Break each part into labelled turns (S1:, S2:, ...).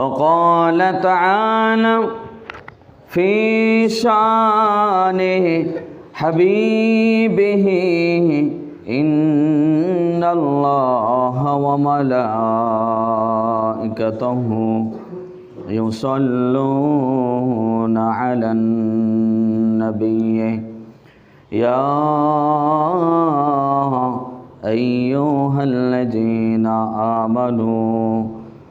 S1: وقال تعالى في شانه حبيبه إن الله وملائكته يصلون على النبي. يا أيها الذين آمنوا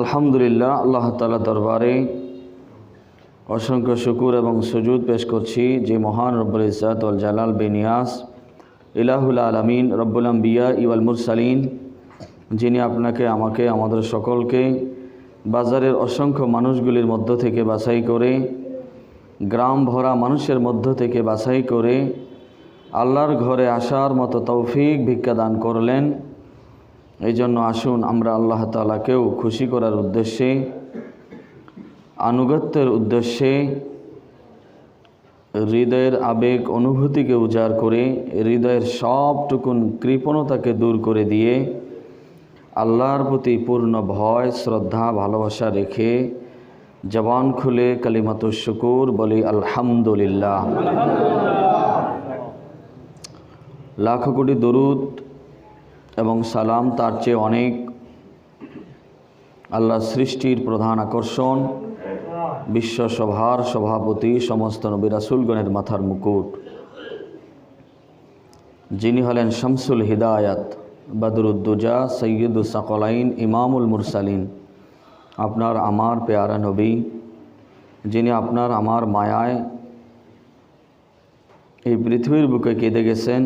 S1: আলহামদুলিল্লাহ, আল্লাহ তালা দরবারে অসংখ্য শুকুর এবং সুজুদ পেশ করছি যে মহান রব্বুল ইসাত আল জালাল বেনিয়াস ইলাহুল আলমিন, রব্বুল আম্বিয়া ইওয়াল মুরসালিন, যিনি আপনাকে, আমাকে, আমাদের সকলকে বাজারের অসংখ্য মানুষগুলির মধ্য থেকে বাছাই করে, গ্রাম ভরা মানুষের মধ্য থেকে বাছাই করে আল্লাহর ঘরে আসার মতো তৌফিক ভিক্ষা দান করলেন। এই জন্য আসুন আমরা আল্লাহ তালাকেও খুশি করার উদ্দেশ্যে, আনুগত্যের উদ্দেশ্যে, হৃদয়ের আবেগ, অনুভূতিকে উজাড় করে, হৃদয়ের সবটুকুন কৃপণতাকে দূর করে দিয়ে আল্লাহর প্রতি পূর্ণ ভয়, শ্রদ্ধা, ভালোবাসা রেখে জবান খুলে কালিমাত শুকুর বলি, আলহামদুলিল্লাহ। লাখো কোটি দরুদ এবং সালাম তার চেয়ে অনেক। আল্লাহ সৃষ্টির প্রধান আকর্ষণ বিশ্বসভার সভাপতি, সমস্ত নবী রাসুলগণের মাথার মুকুট। যিনি হলেন শামসুল হিদায়াত, বদরুদ্দুজা সৈয়দুল সকলাইন, ইমামুল মুরসালিন। আপনার আমার পেয়ারা নবী, যিনি আপনার আমার মায়ায় এই পৃথিবীর বুকে কেঁদে গেছেন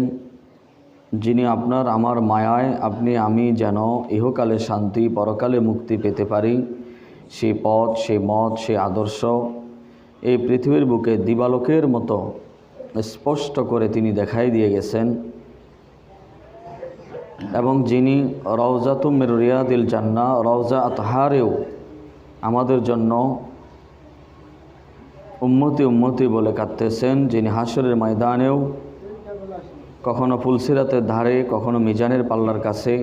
S1: যিনি আপনার, আমার মায়ায় আপনি, আমি যেন ইহকালে শান্তি, পরকালে মুক্তি পেতে পারি। সে পথ, সে মত, সে আদর্শ, এই পৃথিবীর বুকে দিবালোকের মতো স্পষ্ট করে তিনি দেখাই দিয়ে গেছেন। এবং যিনি রওজাতুমের রিয়াদিল জান্না রওজা আতহারেও আমাদের জন্য উম্মতি উম্মতি বলে কাঁদতেছেন। যিনি হাসরের ময়দানেও কখনো ফুলসিরাতের ধারে, কখনো মিজানের পাল্লার কাছে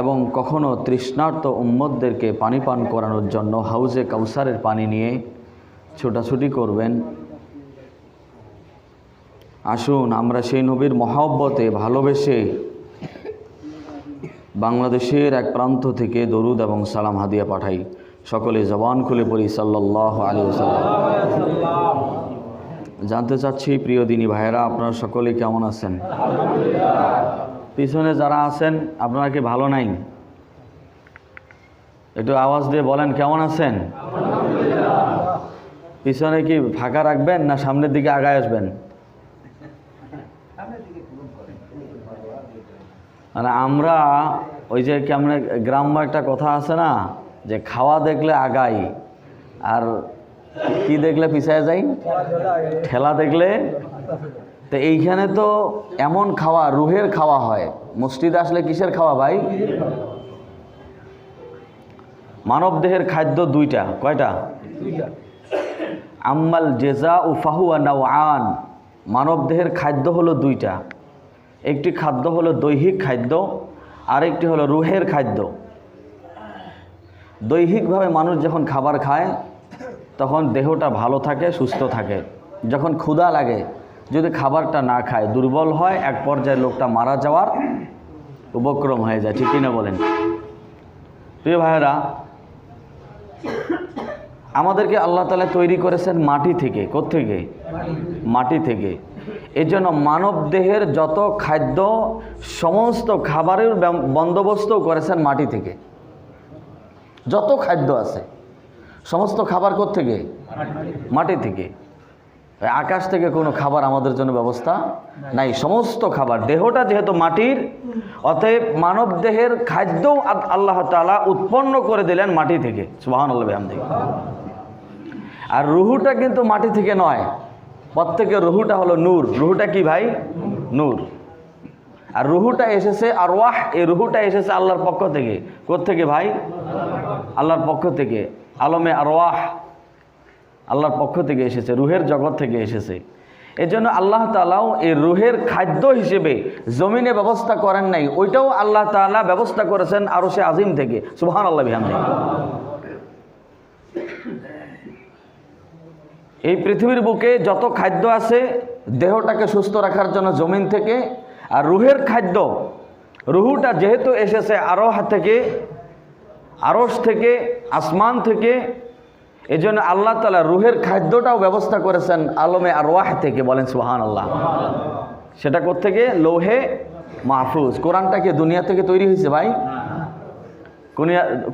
S1: এবং কখনো তৃষ্ণার্ত উম্মদদেরকে পানি পান করানোর জন্য হাউজে কাউসারের পানি নিয়ে ছোটাছুটি করবেন। আসুন, আমরা সেই নবীর মহাব্বতে ভালোবেসে বাংলাদেশের এক প্রান্ত থেকে দরুদ এবং সালাম হাদিয়া পাঠাই। সকলে জবান খুলে পড়ি সাল্লাহ আলী সাল্লাম জানতে চাচ্ছি, প্রিয় দিনী ভাইয়েরা, আপনারা সকলে কেমন আছেন? পিছনে যারা আছেন, আপনারা কি ভালো নাই? একটু আওয়াজ দিয়ে বলেন, কেমন আছেন? পিছনে কি ফাঁকা রাখবেন না সামনের দিকে আগায় আসবেন? মানে আমরা ওই যে কেমন গ্রাম্য একটা কথা আছে না, যে খাওয়া দেখলে আগাই, আর কি দেখলে পিছায় যাই? ঠেলা দেখলে? তো এইখানে তো এমন খাওয়া, রুহের খাওয়া হয়। মসজিদে আসলে কিসের খাওয়া ভাই? মানব দেহের খাদ্য দুইটা, কয়টা? আম্মাল জেজা ও ফাহুয়া নাও আন মানব দেহের খাদ্য হলো দুইটা। একটি খাদ্য হলো দৈহিক খাদ্য, আরেকটি হলো রুহের খাদ্য। দৈহিকভাবে মানুষ যখন খাবার খায় তখন দেহটা ভালো থাকে, সুস্থ থাকে। যখন ক্ষুধা লাগে, যদি খাবারটা না খায়, দুর্বল হয়, এক পর্যায়ে লোকটা মারা যাওয়ার উপক্রম হয়ে যায়। ঠিক কিনা বলেন? প্রিয় ভাইয়েরা, আমাদেরকে আল্লাহ তালা তৈরি করেছেন মাটি থেকে। থেকে মাটি থেকে। এই জন্য মানব দেহের যত খাদ্য, সমস্ত খাবারের বন্দোবস্ত করেছেন মাটি থেকে। যত খাদ্য আছে। সমস্ত খাবার থেকে মাটি থেকে। আকাশ থেকে কোনো খাবার আমাদের জন্য ব্যবস্থা নাই। সমস্ত খাবার, দেহটা যেহেতু মাটির, অতএব মানব দেহের খাদ্যও আ- আল্লাহ তাআলা উৎপন্ন করে দিলেন মাটি থেকে। সুবাহান আল্লাহ থেকে আর রুহুটা কিন্তু মাটি থেকে নয়। প্রত্যেকের রুহুটা হলো নূর। রুহুটা কি ভাই? নূর। আর রুহুটা এসেছে আর ওয়াহ এই রুহুটা এসেছে আল্লাহর পক্ষ থেকে। থেকে ভাই? আল্লাহর পক্ষ থেকে। আলমে আর ওয়াহ আল্লাহর পক্ষ থেকে এসেছে, রুহের জগৎ থেকে এসেছে। এই জন্য আল্লাহ তালাও এই রুহের খাদ্য হিসেবে জমিনে ব্যবস্থা করেন নাই, ওইটাও আল্লাহ তাআলা ব্যবস্থা করেছেন আরও সে আজিম থেকে। সুবহান আল্লাহ বিহামদি। এই পৃথিবীর বুকে যত খাদ্য আছে, দেহটাকে সুস্থ রাখার জন্য জমিন থেকে, আর রুহের খাদ্য, রুহুটা যেহেতু এসেছে আরোহ থেকে আরস থেকে, আসমান থেকে এই জন্য আল্লাহ তালা রুহের খাদ্যটাও ব্যবস্থা করেছেন আলমে আরওয়াহ থেকে, বলেন সুহান আল্লাহ সেটা কোত্থেকে? লৌহে মাহফুজ। কোরআনটা কি দুনিয়া থেকে তৈরি হয়েছে ভাই?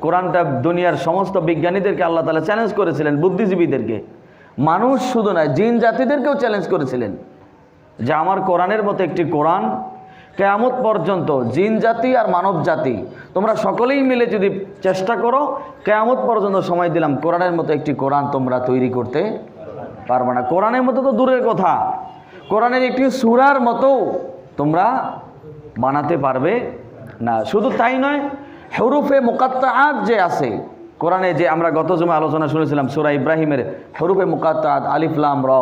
S1: কোরআনটা দুনিয়ার সমস্ত বিজ্ঞানীদেরকে আল্লাহ তালা চ্যালেঞ্জ করেছিলেন, বুদ্ধিজীবীদেরকে। মানুষ শুধু নয়, জিন জাতিদেরকেও চ্যালেঞ্জ করেছিলেন যে আমার কোরআনের মতো একটি কোরআন কেয়ামত পর্যন্ত, জিন জাতি আর মানব জাতি, তোমরা সকলেই মিলে যদি চেষ্টা করো, কেয়ামত পর্যন্ত সময় দিলাম কোরআনের মতো একটি কোরআন তোমরা তৈরি করতে পারবে না। কোরআনের মতো তো দূরের কথা। কোরআনের একটি সুরার মতো তোমরা বানাতে পারবে না। শুধু তাই নয়, হরুফে মোকাত্তাআত যে আছে, কোরআনে যে আমরা গত জমে আলোচনা শুনেছিলাম, সুরা ইব্রাহিমের হরুফে মোকাত্তাআত আলিফলাম র।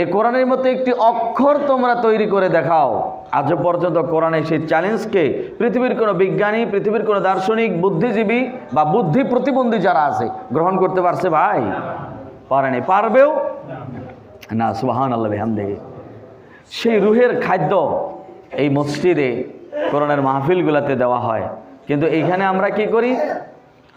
S1: এই কোরআনের মতো একটি অক্ষর তোমরা তৈরি করে দেখাও। আজ পর্যন্ত কোরআনের সেই চ্যালেঞ্জকে পৃথিবীর কোনো বিজ্ঞানী, পৃথিবীর কোনো দার্শনিক, বুদ্ধিজীবী বা বুদ্ধি প্রতিবন্ধী যারা আছে, গ্রহণ করতে পারছে ভাই? পারেনি পারবেও? না সুবাহান আল্লাহ দেখে সেই রুহের খাদ্য এই মসজিদে কোরআনের মাহফিলগুলোতে দেওয়া হয়। কিন্তু এইখানে আমরা কি করি?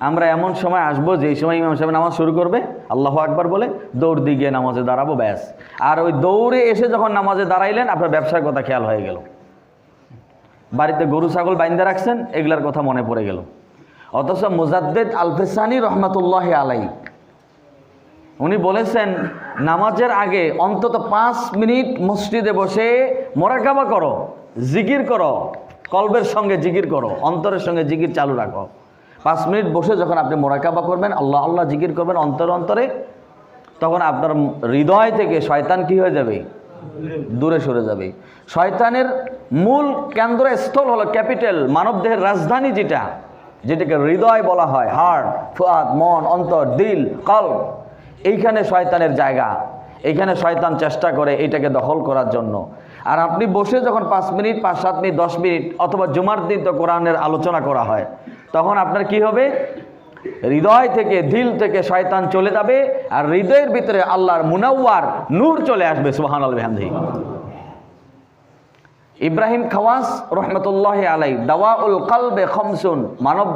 S1: আমরা এমন সময় আসব যেই সময় ইমাম সাহেব নামাজ শুরু করবে। আল্লাহ আকবার বলে, দৌড় দিয়ে গিয়ে নামাজে দাঁড়াবো, ব্যাস। আর ওই দৌড়ে এসে যখন নামাজে দাঁড়াইলেন, আপনার ব্যবসার কথা খেয়াল হয়ে গেল। বাড়িতে গরু, ছাগল বাইন্দা রাখছেন, এগুলার কথা মনে পড়ে গেল। অথচ মুজাদ্দেদ আলফেসানি রহমতুল্লাহ আলাই উনি বলেছেন, নামাজের আগে অন্তত পাঁচ মিনিট মসজিদে বসে মোরাকাবা করো, জিকির করো, কলবের সঙ্গে জিকির করো, অন্তরের সঙ্গে জিকির চালু রাখো। পাঁচ মিনিট বসে যখন আপনি মোরাকাবা করবেন, আল্লাহ আল্লাহ জিকির করবেন অন্তর অন্তরে, তখন আপনার হৃদয় থেকে শয়তান কি হয়ে যাবে? দূরে সরে যাবে। শয়তানের মূল কেন্দ্রস্থল হলো ক্যাপিটাল মানবদেহের রাজধানী যেটা, যেটাকে হৃদয় বলা হয় হার্ট ফুয়াদ, মন, অন্তর, দিল কল এইখানে শয়তানের জায়গা। এইখানে শয়তান চেষ্টা করে এটাকে দখল করার জন্য। আর আপনি বসে যখন পাঁচ মিনিট, পাঁচ, সাত মিনিট, দশ মিনিট অথবা জুমার দিন তো কোরআনের আলোচনা করা হয়, তখন আপনার কি হবে? হৃদয় থেকে, দিল থেকে শয়তান চলে যাবে আর হৃদয়ের ভিতরে আল্লাহর মুনাওয়ার নূর চলে আসবে সুবাহান আলহামদি ইব্রাহিম খাওয়াস রহমতুল্লাহ আলাই দাওয়া উল কালবে খমসুন, মানব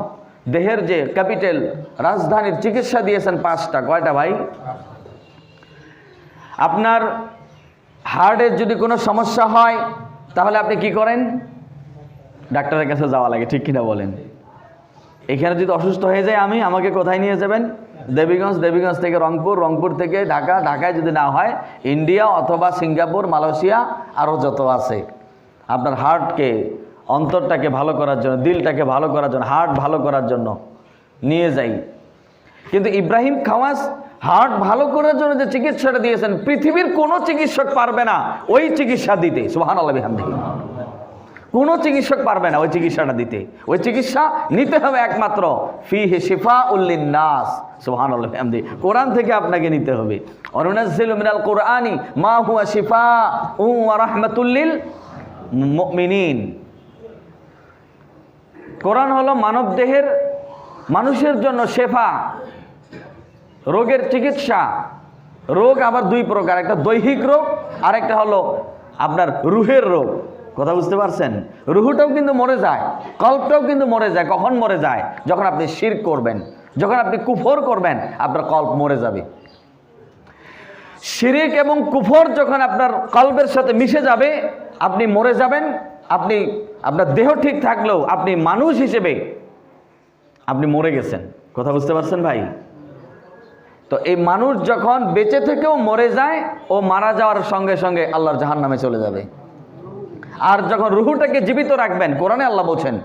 S1: দেহের যে ক্যাপিটাল, রাজধানীর চিকিৎসা দিয়েছেন পাঁচটা, কয়টা ভাই? আপনার হার্টের যদি কোনো সমস্যা হয়, তাহলে আপনি কি করেন? ডাক্তারের কাছে যাওয়া লাগে, ঠিক কিনা বলেন? এখানে যদি অসুস্থ হয়ে যায়, আমি আমাকে কোথায় নিয়ে যাবেন? দেবীগঞ্জ দেবীগঞ্জ থেকে রংপুর রংপুর থেকে ঢাকা, ঢাকায় যদি না হয়, ইন্ডিয়া অথবা সিঙ্গাপুর, মালয়েশিয়া, আরও যত আছে। আপনার হার্টকে, অন্তরটাকে ভালো করার জন্য, দিলটাকে ভালো করার জন্য, হার্ট ভালো করার জন্য নিয়ে যাই। কিন্তু ইব্রাহিম খাওয়াস হার্ট ভালো করার জন্য যে চিকিৎসাটা দিয়েছেন, পৃথিবীর কোনো চিকিৎসক পারবে না ওই চিকিৎসা দিতে। সুহান আল্লাহ বিহামদি কোনো চিকিৎসক পারবে না ওই চিকিৎসাটা দিতে। ওই চিকিৎসা নিতে হবে একমাত্র ফি হে শিফা উল্লিন নাস সুহান আল্লাহামদি কোরআন থেকে আপনাকে নিতে হবে। অরুণাজিল মিনাল কোরআনি মা হুয়া শিফা উ রহমতুল্লিল মিনিন কোরআন হলো মানব দেহের মানুষের জন্য শেফা। রোগের চিকিৎসা। রোগ আবার দুই প্রকার, একটা দৈহিক রোগ আর একটা হলো আপনার রুহের রোগ। কথা বুঝতে পারছেন? রুহুটাও কিন্তু মরে যায়, কল্পটাও কিন্তু মরে যায়, কখন মরে যায়? যখন আপনি শির করবেন, যখন আপনি কুফর করবেন, আপনার কল্প মরে যাবে। শিরিক এবং কুফর যখন আপনার কল্পের সাথে মিশে যাবে, আপনি মরে যাবেন, আপনি, আপনার দেহ ঠিক থাকলেও আপনি মানুষ হিসেবে আপনি মরে গেছেন। কথা বুঝতে পারছেন ভাই? তো এই মানুষ যখন বেঁচে থেকেও মরে যায়, ও মারা যাওয়ার সঙ্গে সঙ্গে আল্লাহর জাহান নামে চলে যাবে। আর যখন রুহুটাকে জীবিত রাখবেন, কোরআনে আল্লাহ বলছেন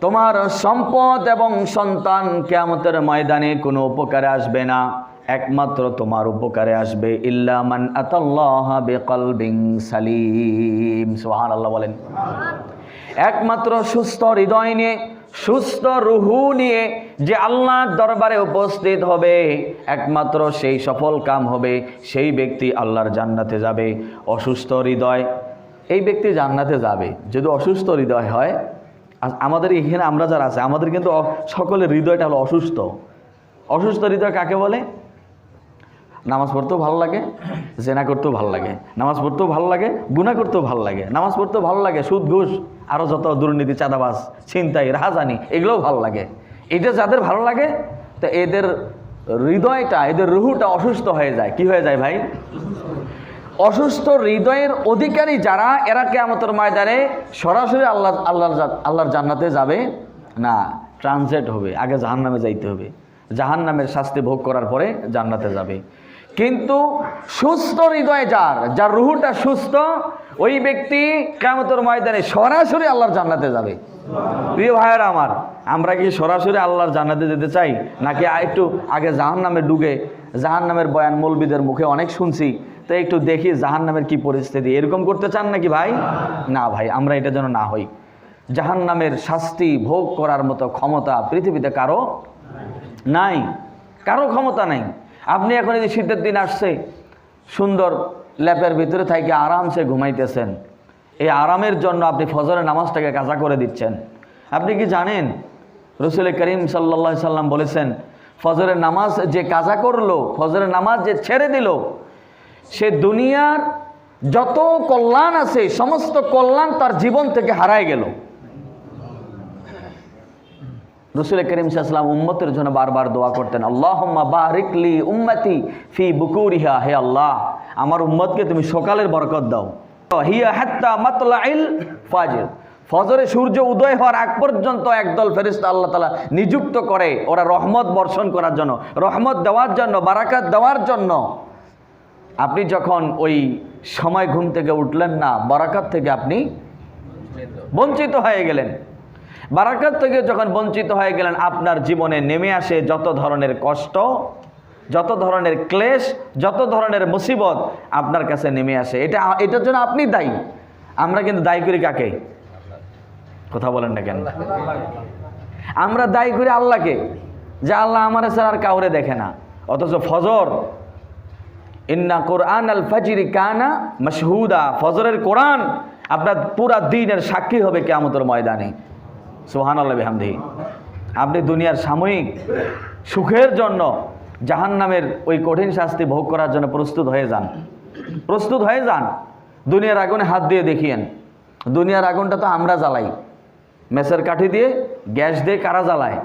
S1: তোমার সম্পদ এবং সন্তান কেয়ামতের ময়দানে কোনো উপকারে আসবে না। একমাত্র তোমার উপকারে আসবে। ইল্লা মান আতাল্লাহ সালিম। সুবহানাল্লাহ বলেন। একমাত্র সুস্থ হৃদয় নিয়ে, সুস্থ রুহু নিয়ে যে আল্লাহর দরবারে উপস্থিত হবে, একমাত্র সেই সফল কাম হবে, সেই ব্যক্তি আল্লাহর জান্নাতে যাবে, অসুস্থ হৃদয়। এই ব্যক্তি জান্নাতে যাবে, যদি অসুস্থ হৃদয় হয় আমাদের এখানে আমরা যারা আছে, আমাদের কিন্তু সকলের হৃদয়টা হলো অসুস্থ। অসুস্থ হৃদয় কাকে বলে? নামাজ পড়তেও ভালো লাগে, জেনা করতেও ভালো লাগে। নামাজ পড়তেও ভালো লাগে গুণা করতেও ভালো লাগে। নামাজ পড়তেও ভালো লাগে, সুদ, ঘুষ আরও যত দুর্নীতি চাঁদাবাস ছিনতাই, রাহাজানি, এগুলোও ভালো লাগে। এটা যাদের ভালো লাগে, তো এদের হৃদয়টা, এদের রুহুটা অসুস্থ হয়ে যায়। কি হয়ে যায় ভাই? অসুস্থ হৃদয়ের অধিকারী যারা, এরা কেমতর ময়দানে সরাসরি আল্লাহ, আল্লাহর আল্লাহর জান্নাতে যাবে। না ট্রানজেট হবে, আগে জাহান্নামে যাইতে হবে। জাহান্নামের শাস্তি ভোগ করার পরে জান্নাতে যাবে। কিন্তু সুস্থ হৃদয় যার যার রুহুটা সুস্থ, ওই ব্যক্তি কেমতর ময়দানে সরাসরি আল্লাহর জান্নাতে যাবে। প্রিয় ভাইয়েরা আমার, আমরা কি সরাসরি আল্লাহর জান্নাতে যেতে চাই? নাকি একটু আগে জাহান নামে ডুবে জাহান নামের বয়ান মৌলবিদের মুখে অনেক শুনছি, তো একটু দেখি জাহান নামের কি পরিস্থিতি। এরকম করতে চান নাকি ভাই? না ভাই, আমরা এটা যেন না হই। জাহান নামের শাস্তি ভোগ করার মতো ক্ষমতা পৃথিবীতে কারও নাই। কারও ক্ষমতা নাই। আপনি এখন এই যে শীতের দিন আসছে, সুন্দর ল্যাপের ভিতরে থাইকে আরামসে ঘুমাইতেছেন। এই আরামের জন্য আপনি ফজরের নামাজটাকে কাজা করে দিচ্ছেন। আপনি কি জানেন? রসুল করিম সাল্লা সাল্লাম বলেছেন, ফজরের নামাজ যে কাজা করল, ফজরের নামাজ যে ছেড়ে দিল, সে দুনিয়ার যত কল্যাণ আছে, সমস্ত কল্যাণ তার জীবন থেকে হারায় গেল। রসুল করিম সাল্লাম উম্মতের জন্য বারবার দোয়া করতেন আল্লাহ বারিকলি উম্মতি ফি বুকুরিহা হে আল্লাহ, আমার উম্মতকে তুমি সকালের বরকত দাও। হিয়া হাত্তা মাতলাইল ফাজির ফজরে সূর্য উদয় হওয়ার আগ পর্যন্ত একদল ফেরিস্তা আল্লাহ তালা নিযুক্ত করে, ওরা রহমত বর্ষণ করার জন্য, রহমত দেওয়ার জন্য, বারাকাত দেওয়ার জন্য। আপনি যখন ওই সময় ঘুম থেকে উঠলেন না, বারাকাত থেকে আপনি বঞ্চিত হয়ে গেলেন। বারাকাত থেকে যখন বঞ্চিত হয়ে গেলেন, আপনার জীবনে নেমে আসে যত ধরনের কষ্ট, যত ধরনের ক্লেশ, যত ধরনের মুসিবত আপনার কাছে নেমে আসে। এটা এটার জন্য আপনি দায়ী। আমরা কিন্তু দায়ী করি কাকে? কথা বলেন না কেন? আমরা দায়ী করি আল্লাহকে, যে আল্লাহ আমার ছাড়া আর কাউরে দেখে না। অথচ ফজর, ইন্না কোরআন আল ফাজিরি কানা মশহুদা। ফজরের কোরআন আপনার পুরা দিনের সাক্ষী হবে কেয়ামতের ময়দানে। সোহান আল্লাহ বেহামদি। আপনি দুনিয়ার সাময়িক সুখের জন্য জাহান নামের ওই কঠিন শাস্তি ভোগ করার জন্য প্রস্তুত হয়ে যান। প্রস্তুত হয়ে যান। দুনিয়ার আগুনে হাত দিয়ে দেখিয়েন। দুনিয়ার আগুনটা তো আমরা জ্বালাই। মেসের কাঠি দিয়ে, গ্যাস দিয়ে কারা জ্বালায়?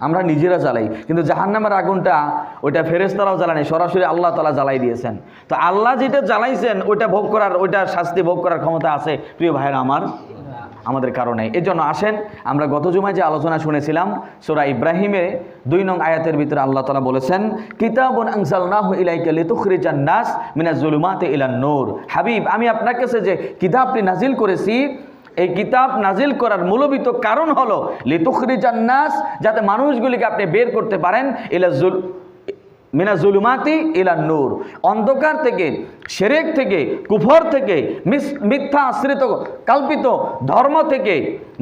S1: আমরা নিজেরা জ্বালাই। কিন্তু জাহান্নামের আগুনটা ওইটা ফেরেস্তারাও জ্বালানি সরাসরি আল্লাহ তালা জ্বালাই দিয়েছেন। তো আল্লাহ যেটা জ্বালাইছেন, ওইটা ভোগ করার, ওইটা শাস্তি ভোগ করার ক্ষমতা আছে। প্রিয় ভাইয়েরা আমার আমাদের কারণে। এই জন্য আসেন, আমরা গত জুমায় যে আলোচনা শুনেছিলাম, সোরা ইব্রাহিমে দুই নং আয়াতের ভিতরে আল্লাহ তালা বলেছেন, কিতাবুন আনসালনাহ ইলাইকা লিতুখরিজান নাস মিনাজ জুলুমাতি ইলান নূর। হাবিব, আমি আপনার কাছে যে কিতাবটি নাজিল করেছি, এই কিতাব নাজিল করার মূলবিত কারণ হলো, লিতুখরিজান নাস যাতে মানুষগুলিকে আপনি বের করতে পারেন ইলা মিনা জুলুমাতি ইলা নূর। অন্ধকার থেকে, সেরেক থেকে, কুফর থেকে মিথ্যা আশ্রিত, কল্পিত ধর্ম থেকে,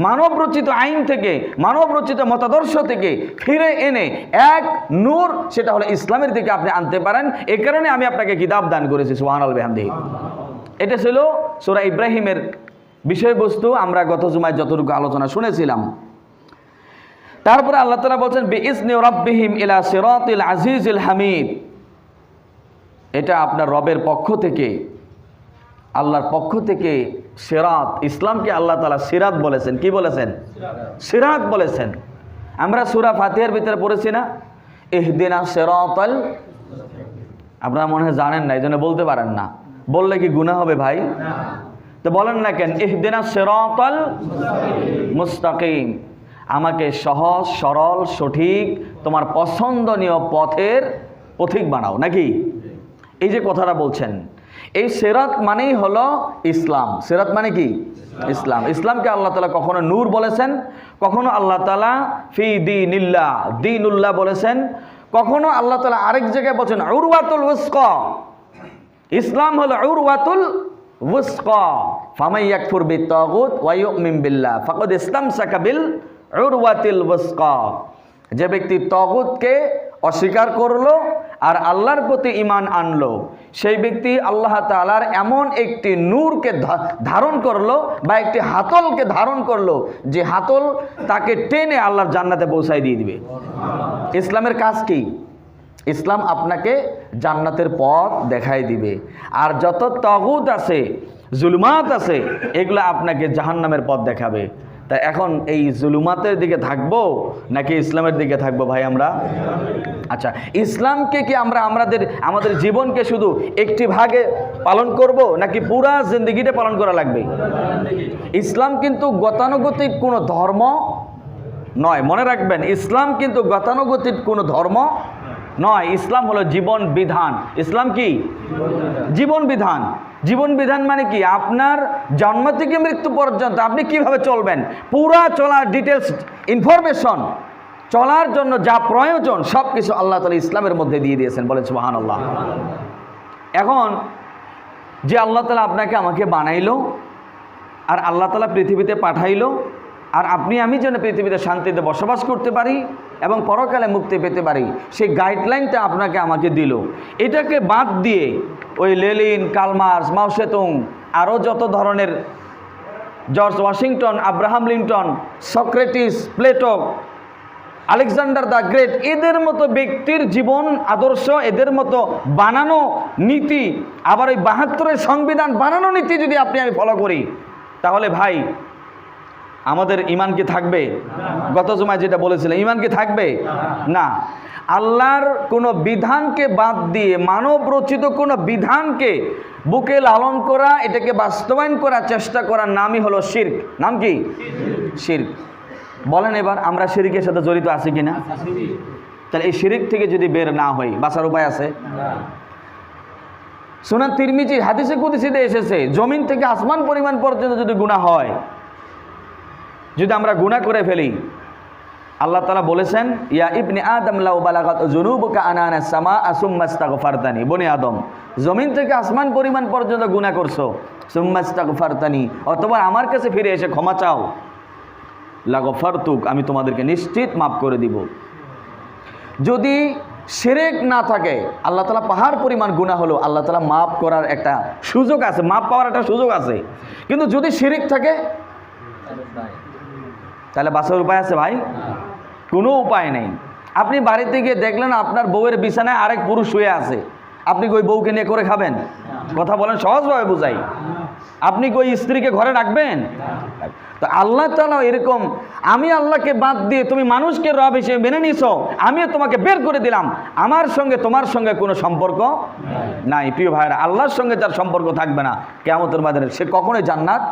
S1: মানব রচিত আইন থেকে, মানব রচিত মতাদর্শ থেকে ফিরে এনে এক নূর, সেটা হলো ইসলামের দিকে আপনি আনতে পারেন। এই কারণে আমি আপনাকে কিতাব দান করেছি সুহান আল বেহামদি। এটা ছিল সোরা ইব্রাহিমের বিষয়বস্তু। আমরা গত জুমায় যতটুকু আলোচনা শুনেছিলাম তারপরে আল্লাহ তালা বলছেন বিইসনি রব্বিহিম ইলা সিরাতিল আজিজিল হামিদ। এটা আপনার রবের পক্ষ থেকে আল্লাহর পক্ষ থেকে সিরাত ইসলামকে আল্লাহ তালা সিরাত বলেছেন। কি বলেছেন? সিরাত বলেছেন। আমরা সুরা ফাতিহার ভিতরে পড়েছি না? ইহদিনা সিরাতাল আপনারা মনে হয় জানেন না এই জন্য বলতে পারেন না। বললে কি গুনাহ হবে ভাই? তো বলেন না কেন? ইহদিনা সিরাতাল মুস্তাকিম। আমাকে সহজ, সরল, সঠিক, তোমার পছন্দনীয় পথের পথিক বানাও, নাকি? এই যে কথাটা বলছেন, এই সেরাত মানেই হলো ইসলাম। সেরাত মানে কি? ইসলাম। ইসলামকে আল্লাহ তালা কখনো নূর বলেছেন, কখনো আল্লাহ তালা ফি দিনিল্লাহ, দিনুল্লাহ বলেছেন, কখনো আল্লাহ তালা আরেক জায়গায় বলছেন, উরওয়াতুল উস্ক। ইসলাম হলো উরওয়াতুল উস্ক। ফামাই ইয়াকফুর বিত্তাগুত ওয়া ইউমিন বিল্লাহ। ফাকাদ ইসতামসাকা বিল উরওয়াতিল উস্ক যে ব্যক্তি তগুতকে অস্বীকার করল আর আল্লাহর প্রতি ইমান আনলো, সেই ব্যক্তি আল্লাহ তাআলার এমন একটি নূরকে ধারণ করল বা একটি হাতলকে ধারণ করল যে হাতল তাকে টেনে আল্লাহর জান্নাতে পৌঁছায় দিয়ে দিবে। ইসলামের কাজ কি? ইসলাম আপনাকে জান্নাতের পথ দেখাই দিবে। আর যত তগুত আছে, জুলুমাত আছে, এগুলো আপনাকে জাহান্নামের পথ দেখাবে। তা এখন এই জুলুমাতের দিকে থাকব নাকি ইসলামের দিকে থাকব ভাই আমরা? আচ্ছা ইসলামকে কি আমরা আমাদের আমাদের জীবনকে শুধু একটি ভাগে পালন করব নাকি পুরা জিন্দগিটা পালন করা লাগবে? ইসলাম কিন্তু গতানুগতিক কোনো ধর্ম নয়, মনে রাখবেন, ইসলাম কিন্তু গতানুগতিক কোনো ধর্ম নয়, ইসলাম হলো জীবন বিধান। ইসলাম কি? জীবন বিধান। জীবন বিধান মানে কি? আপনার জন্ম থেকে মৃত্যু পর্যন্ত আপনি কীভাবে চলবেন? পুরা চলার ডিটেলস ইনফরমেশন চলার জন্য যা প্রয়োজন সব কিছু আল্লাহ তালা ইসলামের মধ্যে দিয়ে দিয়েছেন। বলে সুহান আল্লাহ এখন যে আল্লাহ তালা আপনাকে আমাকে বানাইলো, আর আল্লাহ তালা পৃথিবীতে পাঠাইলো আর আপনি, আমি যেন পৃথিবীতে শান্তিতে বসবাস করতে পারি এবং পরকালে মুক্তি পেতে পারি, সেই গাইডলাইনটা আপনাকে আমাকে দিল। এটাকে বাদ দিয়ে ওই লেলিন, কালমার্স মাউসেতুং আরও যত ধরনের George Washington, Abraham Lincoln Socrates, Plato, Alexander the great, এদের মতো ব্যক্তির জীবন, আদর্শ, এদের মতো বানানো নীতি, আবার ওই বাহাত্তরের সংবিধান বানানো নীতি যদি আপনি, আমি ফলো করি, তাহলে ভাই আমাদের ইমান কি থাকবে? গত সময় যেটা বলেছিলেন ইমান কি থাকবে? না। আল্লাহর কোনো বিধানকে বাদ দিয়ে, মানব রচিত কোনো বিধানকে বুকে লালন করা, এটাকে বাস্তবায়ন করার চেষ্টা করার নামই হলো শির্ক। নাম কি? শির্ক। বলেন এবার, আমরা শিরিকের সাথে জড়িত আছি কিনা? তাহলে এই শিরিক থেকে যদি বের না হই, বাঁচার উপায় আছে? সোনার তিরমিজি হাদিসে কুদিসিতে এসেছে, জমিন থেকে আসমান পরিমাণ পর্যন্ত যদি গুণা হয় যদি আমরা গুণা করে ফেলি, আল্লাহ তালা বলেছেন, ইয়া ইবনে আদম লাউ বালাগাত জুনুবুকা আনানা সামা আসুম্মাস্তাগফারতানি বনি আদম, জমিন থেকে আসমান পরিমাণ পর্যন্ত গুণা করছ। সুম্মাস্তাগফারতানি অথবা আমার কাছে ফিরে এসে ক্ষমা চাও। লাগফারতুক, আমি তোমাদেরকে নিশ্চিত মাফ করে দিব। যদি সেরেক না থাকে, আল্লাহ তালা পাহাড় পরিমাণ গুণা হলো, আল্লাহ তালা মাফ করার একটা সুযোগ আছে, মাফ পাওয়ার একটা সুযোগ আছে। কিন্তু যদি শিরিক থাকে তাহলে বাঁচার উপায় আছে ভাই? কোনো উপায় নেই। আপনি বাড়িতে গিয়ে দেখলেন আপনার বউয়ের বিছানায় আরেক পুরুষ শুয়ে আছে। আপনি ওই বউকে নিয়ে করে খাবেন? কথা বলেন, সহজভাবে বুঝাই। আপনি কি ওই স্ত্রীকে ঘরে রাখবেন? তো আল্লাহ তালা এরকম, আমি আল্লাহকে বাদ দিয়ে তুমি মানুষকে রব হিসেবে মেনে নিছো, আমিও তোমাকে বের করে দিলাম, আমার সঙ্গে তোমার সঙ্গে কোনো সম্পর্ক নাই। প্রিয় ভাইরা আল্লাহর সঙ্গে যার সম্পর্ক থাকবে না। কেমতের মাঝে সে কখনোই জান্নাত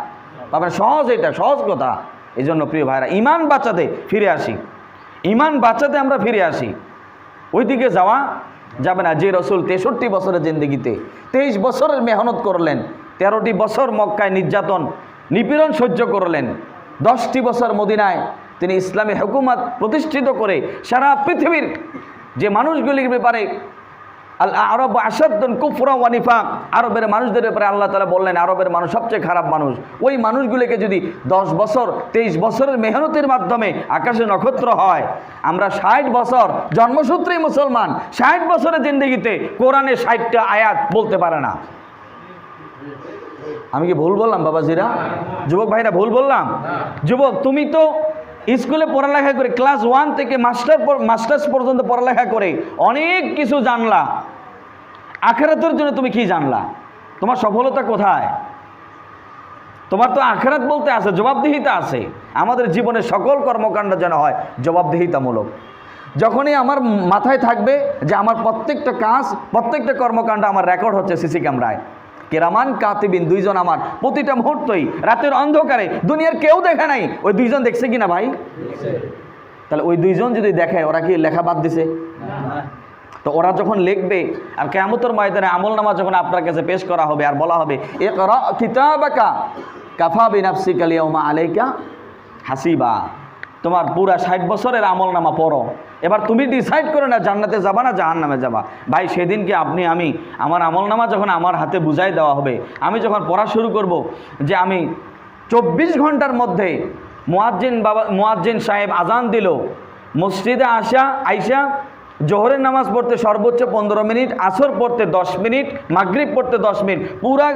S1: পাবে না। সহজ এটা, সহজ কথা। এই জন্য প্রিয় ভাইরা ইমান বাঁচাতে ফিরে আসি। ইমান বাঁচাতে আমরা ফিরে আসি। ওইদিকে যাওয়া যাবে না। যে রসুল তেষট্টি বছরের জিন্দগিতে তেইশ বছরের মেহনত করলেন, তেরোটি বছর মক্কায় নির্যাতন, নিপীড়ন সহ্য করলেন, দশটি বছর মদিনায় তিনি ইসলামী হুকুমত প্রতিষ্ঠিত করে সারা পৃথিবীর যে মানুষগুলির ব্যাপারে আল আরব আসাদ্দন কুফরা ওয়ানিফা আরবের মানুষদের ব্যাপারে আল্লাহ তালা বললেন, আরবের মানুষ সবচেয়ে খারাপ মানুষ। ওই মানুষগুলিকে যদি দশ বছর, তেইশ বছরের মেহনতের মাধ্যমে আকাশে নক্ষত্র হয়, আমরা ষাট বছর জন্মসূত্রেই মুসলমান, ষাট বছরের জিন্দগিতে কোরআনে ষাটটা আয়াত বলতে পারে না। আমি কি ভুল বললাম বাবাজিরা? যুবক ভাইরা, ভুল বললাম? যুবক, তুমি তো স্কুলে পড়ালেখা করে ক্লাস ওয়ান থেকে মাস্টার মাস্টার্স পর্যন্ত পড়ালেখা করে, অনেক কিছু জানলা। আখেরাতের জন্য তুমি কি জানলা? তোমার সফলতা কোথায়? তোমার তো আখেরাত বলতে আছে, জবাবদিহিতা আছে। আমাদের জীবনে সকল কর্মকাণ্ড যেন হয় জবাবদিহিতামূলক। যখনই আমার মাথায় থাকবে যে আমার প্রত্যেকটা কাজ, প্রত্যেকটা কর্মকাণ্ড আমার রেকর্ড হচ্ছে সিসি ক্যামেরায়। কেরামান কাতিবিন, দুইজন আমার। প্রতিটা মুহূর্তই, রাতের অন্ধকারে, দুনিয়ার কেউ দেখে নাই। ওই দুইজন দেখছে কিনা ভাই? তাহলে ওই দুইজন যদি দেখে, ওরা কি লেখা বাদ দিছে? তো ওরা যখন লিখবে, আর কেমতর ময়দানে আমল নামা যখন আপনার কাছে পেশ করা হবে, আর বলা হবে এ কিতাবাকা কাফা বিনাফসি কালিয়াউমা আলাইকা হাসিবা। তোমার পুরা ষাট বছরের আমল নামা পড়ো। এবার তুমি ডিসাইড করে না, জান্নাতে যাবা না জাহান নামে যাবা। ভাই সেদিনকে আপনি, আমি, আমার আমল নামা যখন আমার হাতে বুঝাই দেওয়া হবে, আমি যখন পড়া শুরু করব যে আমি চব্বিশ ঘণ্টার মধ্যে মোয়াজ্জিন বাবা, মোয়াজ্জিন সাহেব আজান দিল, মসজিদে আসা, আইসা, জোহরের নামাজ পড়তে সর্বোচ্চ পনেরো মিনিট, আসর পড়তে দশ মিনিট, মাগরিব পড়তে দশ মিনিট, পুরা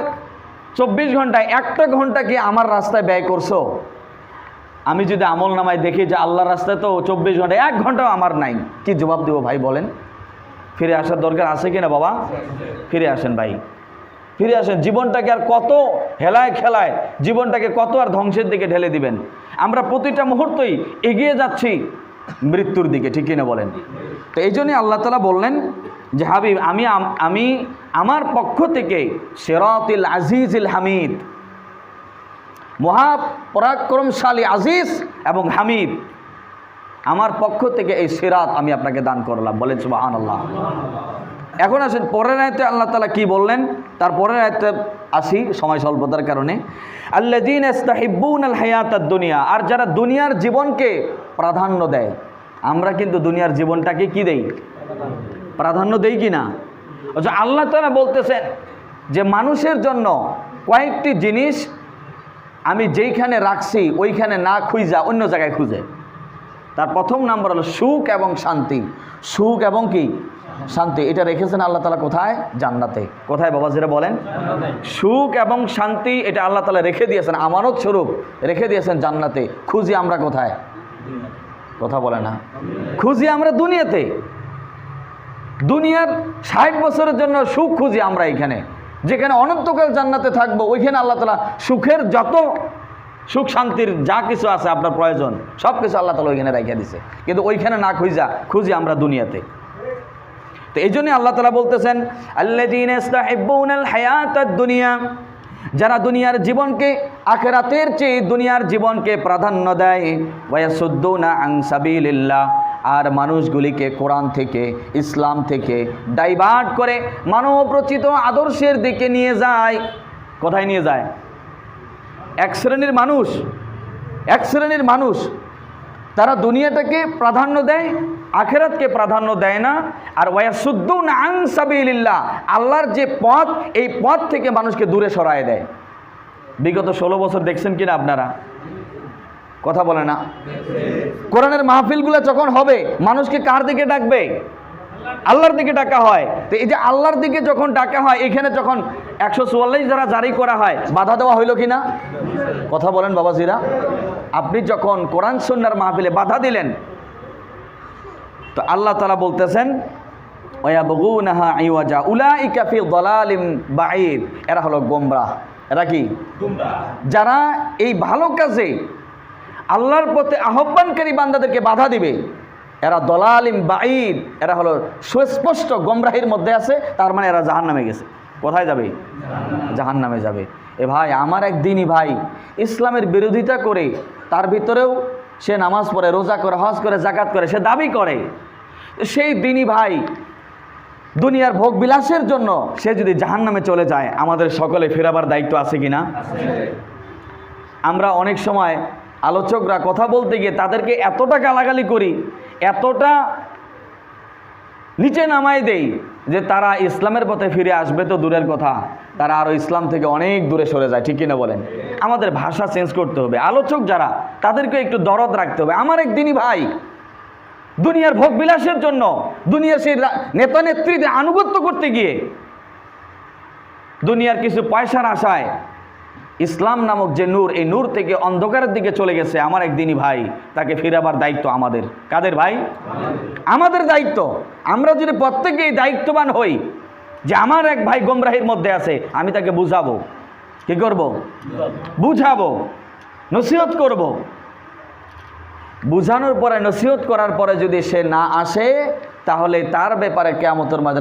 S1: চব্বিশ ঘন্টায় একটা ঘণ্টা কি আমার রাস্তায় ব্যয় করছ? আমি যদি আমল নামায় দেখি যে আল্লাহর রাস্তায় তো চব্বিশ ঘণ্টা, এক ঘন্টাও আমার নাই। কি জবাব দেবো ভাই বলেন? ফিরে আসার দরকার আছে কি না বাবা? ফিরে আসেন ভাই। ফিরে আসেন। জীবনটাকে আর কত হেলায় খেলায়, জীবনটাকে কত আর ধ্বংসের দিকে ঢেলে দিবেন? আমরা প্রতিটা মুহূর্তই এগিয়ে যাচ্ছি মৃত্যুর দিকে, ঠিক কিনা বলেন? তো এই জন্যই আল্লাহ তালা বললেন যে, হাবিব আমি আমি আমার পক্ষ থেকে সেরাতিল আজিজিল হামিদ মহাপরাক্রমশালী আজিজ এবং হামিদ। আমার পক্ষ থেকে এই সিরাত আমি আপনাকে দান করলাম। বলেন সুবাহান আল্লাহ এখন আসেন, পরের আয়তে আল্লাহ তালা কি বললেন? তার পরের আয়তে আসি সময় স্বল্পতার কারণে। আল্লাদিন ইস্তাহিব্বুন আল হায়াত দুনিয়া আর যারা দুনিয়ার জীবনকে প্রাধান্য দেয়, আমরা কিন্তু দুনিয়ার জীবনটাকে কি দেই? প্রাধান্য দেই কি না? আল্লাহ তালা বলতেছেন যে, মানুষের জন্য কয়েকটি জিনিস আমি যেইখানে রাখছি, ওইখানে না খুঁজা অন্য জায়গায় খুঁজে। তার প্রথম নাম্বার হলো সুখ এবং শান্তি। সুখ এবং কি? শান্তি। এটা রেখেছেন আল্লাহ তালা কোথায়? জান্নাতে। কোথায় বাবা যেটা বলেন? সুখ এবং শান্তি এটা আল্লাহ তালা রেখে দিয়েছেন, আমানত স্বরূপ রেখে দিয়েছেন জান্নাতে। খুঁজি আমরা কোথায়? কথা বলে না। খুঁজি আমরা দুনিয়াতে। দুনিয়ার ষাট বছরের জন্য সুখ খুঁজি আমরা এখানে। যেখানে অনন্তকাল জান্নাতে থাকব, ওইখানে আল্লাহ তালা সুখের যত সুখ শান্তির যা কিছু আছে আপনার প্রয়োজন, সব কিছু আল্লাহ তালা ওইখানে রেখে দিছে। কিন্তু ওইখানে না খুঁজা, খুঁজি আমরা দুনিয়াতে। তো এই জন্যই আল্লাহ তালা বলতেছেন দুনিয়া যারা দুনিয়ার জীবনকে, আখেরাতের চেয়ে দুনিয়ার জীবনকে প্রাধান্য দেয় ওয়াসুদ্দৌনা আংসাবিল্লাহ আর মানুষগুলিকে কোরআন থেকে, ইসলাম থেকে ডাইভার্ট করে মানবরচিত আদর্শের দিকে নিয়ে যায়। কোথায় নিয়ে যায়? এক শ্রেণির মানুষ, এক শ্রেণির মানুষ, তারা দুনিয়াটাকে প্রাধান্য দেয়, আখেরাতকে প্রাধান্য দেয় না। আর ওয়াসুদ্দুন আংসাবিল্লাহ আল্লাহর যে পথ, এই পথ থেকে মানুষকে দূরে সরায় দেয়। বিগত ষোলো বছর দেখছেন কিনা আপনারা? কথা বলে না। কোরআনের মাহফিলগুলো যখন হবে মানুষকে কার দিকে ডাকবে? আল্লাহর দিকে ডাকা হয়। তো এই যে আল্লাহর দিকে যখন ডাকা হয় এখানে যখন একশো চুয়াল্লিশ দ্বারা জারি করা হয় বাধা দেওয়া হইল কি না কথা বলেন বাবাজিরা। আপনি যখন কোরআন সন্ন্যার মাহফিলে বাধা দিলেন তো আল্লাহ তালা বলতেছেন এরা হলো গোমরা এরা কি? যারা এই ভালো কাজে আল্লাহর পথে আহ্বানকারী বান্দাদেরকে বাধা দিবে। এরা দলালিম বাঈদ এরা হলো সুস্পষ্ট গমরাহির মধ্যে আছে তার মানে এরা জাহান নামে গেছে। কোথায় যাবে? জাহান নামে যাবে। এ ভাই আমার একদিনই ভাই ইসলামের বিরোধিতা করে তার ভিতরেও সে নামাজ পড়ে রোজা করে হজ করে জাকাত করে সে দাবি করে। সেই দিনই ভাই দুনিয়ার ভোগ বিলাসের জন্য সে যদি জাহান নামে চলে যায় আমাদের সকলে ফেরাবার দায়িত্ব আছে কি না আমরা অনেক সময় আলোচকরা কথা বলতে গিয়ে তাদেরকে এতটা গালাগালি করি, এতটা নিচে নামাই দেই যে তারা ইসলামের পথে ফিরে আসবে তো দূরের কথা। তারা আরও ইসলাম থেকে অনেক দূরে সরে যায়, ঠিক কিনা বলেন? আমাদের ভাষা চেঞ্জ করতে হবে। আলোচক যারা, তাদেরকে একটু দরদ রাখতে হবে। আমার একদিনই ভাই, দুনিয়ার ভোগ বিলাসের জন্য, দুনিয়ার সেই নেতা নেত্রীদের আনুগত্য করতে গিয়ে দুনিয়ার কিছু পয়সার আশায় ইসলাম নামক যে নূর, এই নূর থেকে অন্ধকারের দিকে চলে গেছে আমার একদিনই ভাই, তাকে ফেরাবার দায়িত্ব আমাদের। কাদের ভাই? আমাদের দায়িত্ব। আমরা যদি প্রত্যেকেই দায়িত্ববান হই, যে আমার এক ভাই গোমরাহির মধ্যে আছে, আমি তাকে বুঝাবো। কি করব? বুঝাবো। নসিহত করব। বুঝানোর পরে, নসিহত করার পরে যদি সে না আসে, তাহলে তার ব্যাপারে কেমতর মাঝে